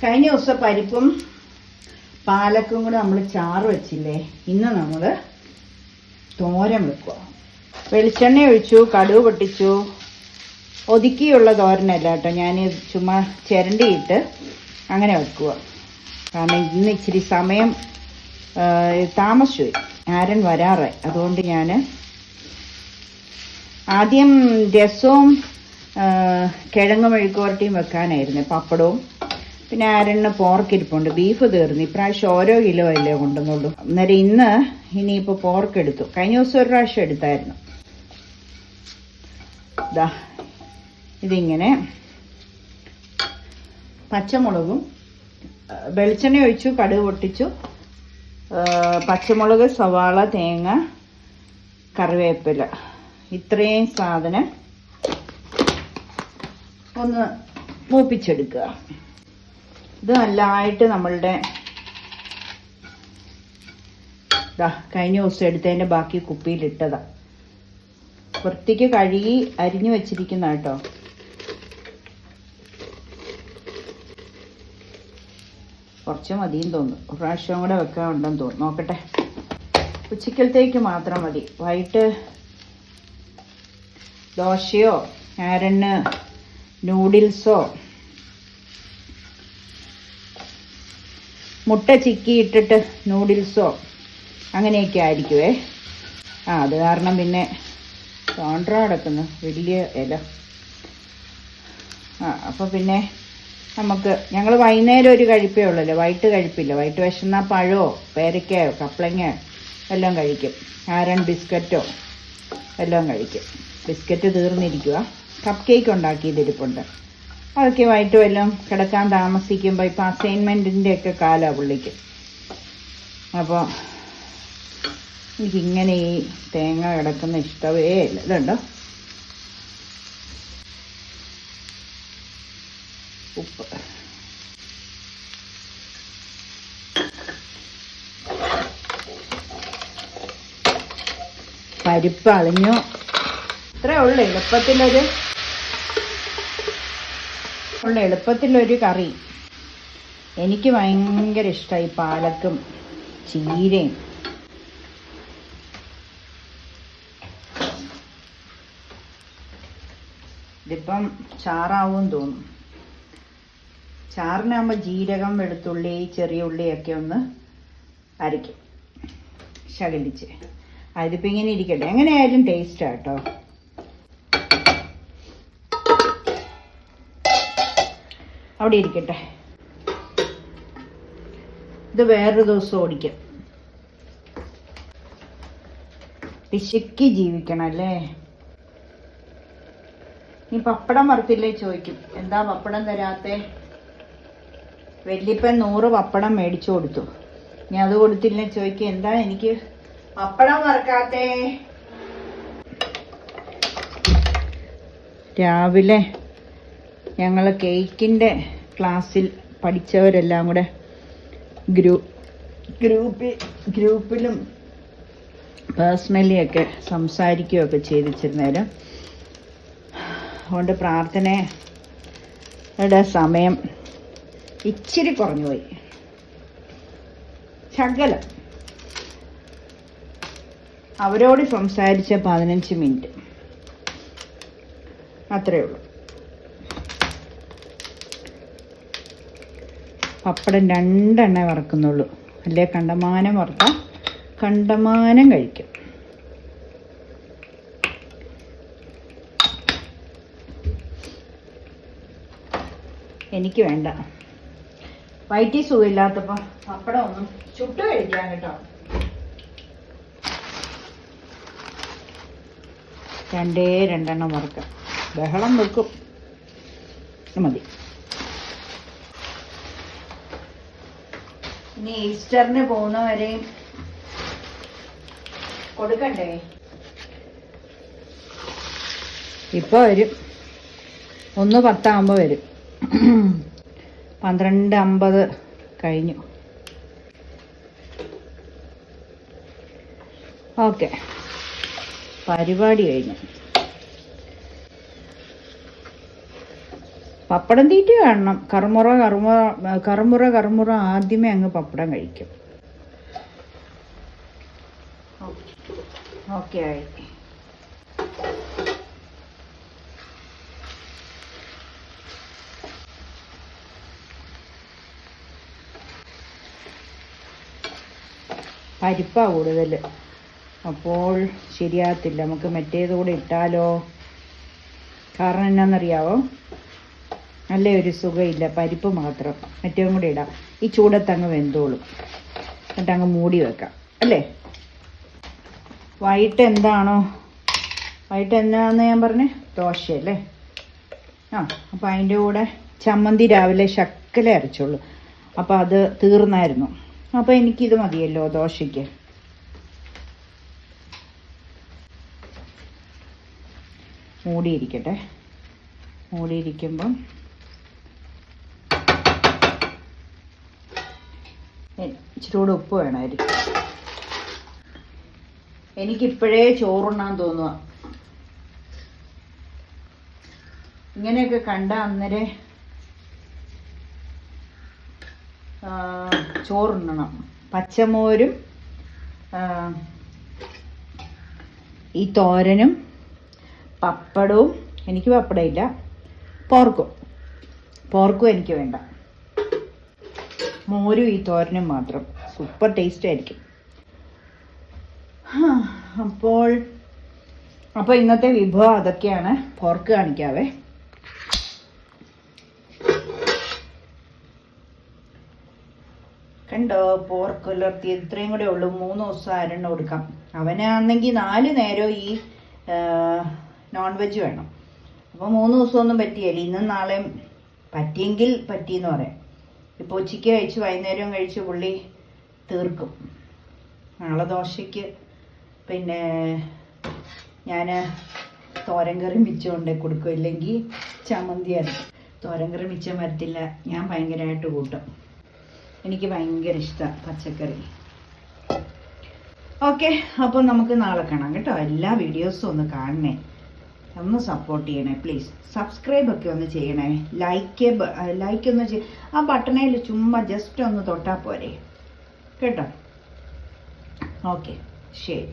കഴിഞ്ഞ ദിവസം പരിപ്പും പാലക്കും കൂടെ നമ്മൾ ചാറ് വെച്ചില്ലേ? ഇന്ന് നമ്മൾ തോരൻ വെക്കുക വെളിച്ചെണ്ണ ഒഴിച്ചു കടുവ് പൊട്ടിച്ചു. ഒതുക്കിയുള്ള തോരനല്ല കേട്ടോ. ഞാൻ ചുമ്മാ ചിരണ്ടിയിട്ട് അങ്ങനെ വെക്കുക കാരണം ഇന്ന് ഇച്ചിരി സമയം താമസിച്ചു ആരൻ വരാറായി. അതുകൊണ്ട് ഞാൻ ആദ്യം രസവും കിഴങ്ങ് മെഴുക്കുവരട്ടിയും വെക്കാനായിരുന്നു. പപ്പടവും പിന്നെ ആരെണ്ണം പോർക്ക് ഇരിപ്പുണ്ട്. ബീഫ് തീർന്നു. ഇപ്രാവശ്യം ഓരോ കിലോ അല്ലേ കൊണ്ടുവന്നുള്ളൂ. അന്നേരം ഇന്ന് ഇനിയിപ്പോൾ പോർക്ക് എടുത്തു. കഴിഞ്ഞ ദിവസം ഒരു പ്രാവശ്യം എടുത്തായിരുന്നു. ഇതാ ഇതിങ്ങനെ പച്ചമുളകും വെളിച്ചെണ്ണ ഒഴിച്ചു കടുക് പൊട്ടിച്ചു. പച്ചമുളക് സവാള തേങ്ങ കറിവേപ്പില. ഇത്രയും സാധനം ഒന്ന് മൂപ്പിച്ചെടുക്കുക. ഇത് നല്ലതായിട്ട് നമ്മളുടെ ഇതാ കഴിഞ്ഞ ദിവസം എടുത്തതിന്റെ ബാക്കി കുപ്പിയിലിട്ടതാ. വൃത്തിക്ക് കഴുകി അരിഞ്ഞു വെച്ചിരിക്കുന്ന കേട്ടോ. കുറച്ച് മതിയും തോന്നുന്നു. ഒരു പ്രാവശ്യം കൂടെ വെക്കാനുണ്ടെന്ന് തോന്നുന്നു. നോക്കട്ടെ. ഉച്ചക്കലത്തേക്ക് മാത്രം മതി. വൈകിട്ട് ദോശയോ ആരണ് നൂഡിൽസോ മുട്ട ചിക്കി ഇട്ടിട്ട് നൂഡിൽസോ അങ്ങനെയൊക്കെ ആയിരിക്കുവേ. ആ അത് കാരണം പിന്നെ കോൺട്ര വലിയ ഇല. ആ അപ്പോൾ പിന്നെ നമുക്ക് ഞങ്ങൾ വൈകുന്നേരം ഒരു കഴിപ്പേ ഉള്ളല്ലോ. വൈകിട്ട് കഴിപ്പില്ല. വൈകിട്ട് വിശന്നാൽ പഴമോ പേരക്കയോ കപ്ലങ്ങയോ എല്ലാം കഴിക്കും. ആരൺ ബിസ്ക്കറ്റോ എല്ലാം കഴിക്കും. ബിസ്ക്കറ്റ് തീർന്നിരിക്കുക കപ്പ് കേക്ക് ഉണ്ടാക്കിയതിരിപ്പുണ്ട്. അതൊക്കെ വൈകിട്ട് വല്ലതും കിടക്കാൻ താമസിക്കുമ്പോൾ ഇപ്പം അസൈൻമെന്റിന്റെ ഒക്കെ കാലമാണ് പുള്ളിക്ക്. അപ്പോൾ എനിക്കിങ്ങനെ ഈ തേങ്ങ കിടക്കുന്ന ഇഷ്ടമേ ഇല്ല. ഇതുണ്ടോ? ഉപ്പ്. പരിപ്പ് അളിഞ്ഞു. ഇത്രേ ഉള്ളു. എളുപ്പത്തിലൊരു ഉള്ള എളുപ്പത്തിലൊരു കറി. എനിക്ക് ഭയങ്കര ഇഷ്ടമായി പാലക്കും ചീരയും. ഇതിപ്പം ചാറാവും തോന്നും. ചാറിനാകുമ്പോൾ ജീരകം വെളുത്തുള്ളി ചെറിയ ഉള്ളിയൊക്കെ ഒന്ന് അരയ്ക്കും. ശകലിച്ച് അതിപ്പോൾ ഇങ്ങനെ ഇരിക്കട്ടെ. എങ്ങനെയായാലും ടേസ്റ്റ് അവിടെ ഇരിക്കട്ടെ. ഇത് വേറൊരു ദിവസം ഓടിക്കാം. പിശുക്കി ജീവിക്കണം അല്ലേ? നീ പപ്പടം വറുത്തില്ലേ ചോദിക്കും. എന്താ പപ്പടം തരാത്തെ? വല്യപ്പൻ നൂറ് പപ്പടം മേടിച്ചു കൊടുത്തു. ഞാൻ അത് കൊടുത്തില്ലേ ചോദിക്കും. എന്താ എനിക്ക് പപ്പടം വറുക്കാത്തേ? രാവിലെ ഞങ്ങൾ കേക്കിന്റെ ക്ലാസ്സിൽ പഠിച്ചവരെല്ലാം കൂടെ ഗ്രൂ ഗ്രൂപ്പിൽ ഗ്രൂപ്പിലും പേഴ്സണലിയൊക്കെ സംസാരിക്കുകയൊക്കെ ചെയ്തിച്ചിരുന്നേരം അതുകൊണ്ട് പ്രാർത്ഥനയുടെ സമയം ഇച്ചിരി കുറഞ്ഞുപോയി. ശകലം. അവരോട് സംസാരിച്ച പതിനഞ്ച് മിനിറ്റ്. അത്രയേ ഉള്ളൂ. പപ്പടം രണ്ടെണ്ണേ വറക്കുന്നുള്ളൂ. അല്ലേ? കണ്ടമാനം വറുത്താൽ കണ്ടമാനം കഴിക്കും. എനിക്ക് വേണ്ട. വയറ്റി സുഖമില്ലാത്തപ്പോൾ പപ്പടം ഒന്നും ചുട്ട് കഴിക്കാൻ കേട്ടോ. രണ്ടേ രണ്ടെണ്ണം വറുക്കാം. ബഹളം വെക്കും. മതി. ഇനി ഈസ്റ്ററിന് പോകുന്നവരെയും കൊടുക്കണ്ടേ? ഇപ്പൊ വരും. ഒന്ന് പത്താകുമ്പോൾ വരും. പന്ത്രണ്ട് അമ്പത് കഴിഞ്ഞു. ഓക്കെ. പരിപാടി കഴിഞ്ഞു. പപ്പടം തീറ്റ കാണണം. കറുമുറ കറുമുറ കറുമുറ കറുമുറ ആദ്യമേ അങ്ങ് പപ്പടം കഴിക്കും. ഓക്കെ ആയി. പരിപ്പാ കൂടുതൽ അപ്പോൾ ശരിയാകത്തില്ല. നമുക്ക് മറ്റേത് കൂടെ ഇട്ടാലോ? കാരണം എന്നാന്നറിയാവോ? നല്ല ഒരു സുഖമില്ല പരിപ്പ് മാത്രം. മറ്റേതും കൂടി ഇടാം. ഈ ചൂടത്തങ്ങ് വെന്തോളും. എന്നിട്ട് അങ്ങ് മൂടി വെക്കാം. അല്ലേ? വൈകിട്ട് എന്താണോ? വൈകിട്ട് എന്താണെന്ന് ഞാൻ പറഞ്ഞേ? ദോശയല്ലേ? ആ അപ്പോൾ അതിന്റെ കൂടെ ചമ്മന്തി രാവിലെ ശക്കല അരച്ചുള്ളൂ. അപ്പോൾ അത് തീർന്നായിരുന്നു. അപ്പോൾ എനിക്കിത് മതിയല്ലോ ദോശയ്ക്ക്. മൂടിയിരിക്കട്ടെ. മൂടിയിരിക്കുമ്പം ഇച്ചിരി കൂടെ ഉപ്പ് വേണമായിരിക്കും. എനിക്കിപ്പോഴേ ചോറുണ്ണാൻ തോന്നുക ഇങ്ങനെയൊക്കെ കണ്ട അന്നേരെ ചോറുണ്ണണം. പച്ചമോരും ഈ തോരനും പപ്പടവും എനിക്ക് പപ്പടമില്ല പോർക്കും. പോർക്കും എനിക്ക് വേണ്ട. മോരും ഈ തോരനും മാത്രം. സൂപ്പർ ടേസ്റ്റ് ആയിരിക്കും. അപ്പോൾ അപ്പോൾ ഇന്നത്തെ വിഭവം അതൊക്കെയാണ്. പോർക്ക് കാണിക്കാവേ. കണ്ടോ പോർക്ക് ഉലർത്തി ഇത്രയും കൂടെ ഉള്ളൂ. മൂന്ന് ദിവസം ആരെണ്ണം കൊടുക്കാം. അവനാണെങ്കിൽ നാല് നേരം ഈ നോൺ വെജ് വേണം. അപ്പോൾ മൂന്ന് ദിവസമൊന്നും പറ്റിയല്ല ഇന്നും നാളെയും പറ്റിയെങ്കിൽ പറ്റിയെന്ന് പറയാം. ഇപ്പോൾ ഉച്ചയ്ക്ക് കഴിച്ച് വൈകുന്നേരം കഴിച്ച് പുള്ളി തീർക്കും. നാളെ ദോശയ്ക്ക് പിന്നെ ഞാൻ തോരൻ കറി മിച്ചം കൊണ്ടേ കൊടുക്കും. ഇല്ലെങ്കിൽ ചമ്മന്തിയാണ് തോരൻ കറി മിച്ചം വരത്തില്ല. ഞാൻ ഭയങ്കരമായിട്ട് കൂട്ടും. എനിക്ക് ഭയങ്കര ഇഷ്ടമാണ് പച്ചക്കറി. ഓക്കെ അപ്പോൾ നമുക്ക് നാളെ കാണാം കേട്ടോ. എല്ലാ വീഡിയോസും ഒന്ന് കാണണേ. ഒന്ന് സപ്പോർട്ട് ചെയ്യണേ പ്ലീസ് സബ്സ്ക്രൈബ് ഒക്കെ ഒന്ന് ചെയ്യണേ. ലൈക്ക് ലൈക്ക് ഒന്ന് ചെയ് ആ ബട്ടണയിൽ ചുമ്മാ ജസ്റ്റ് ഒന്ന് തൊട്ടാൽ പോരെ. കേട്ടോ? ഓക്കെ ശരി.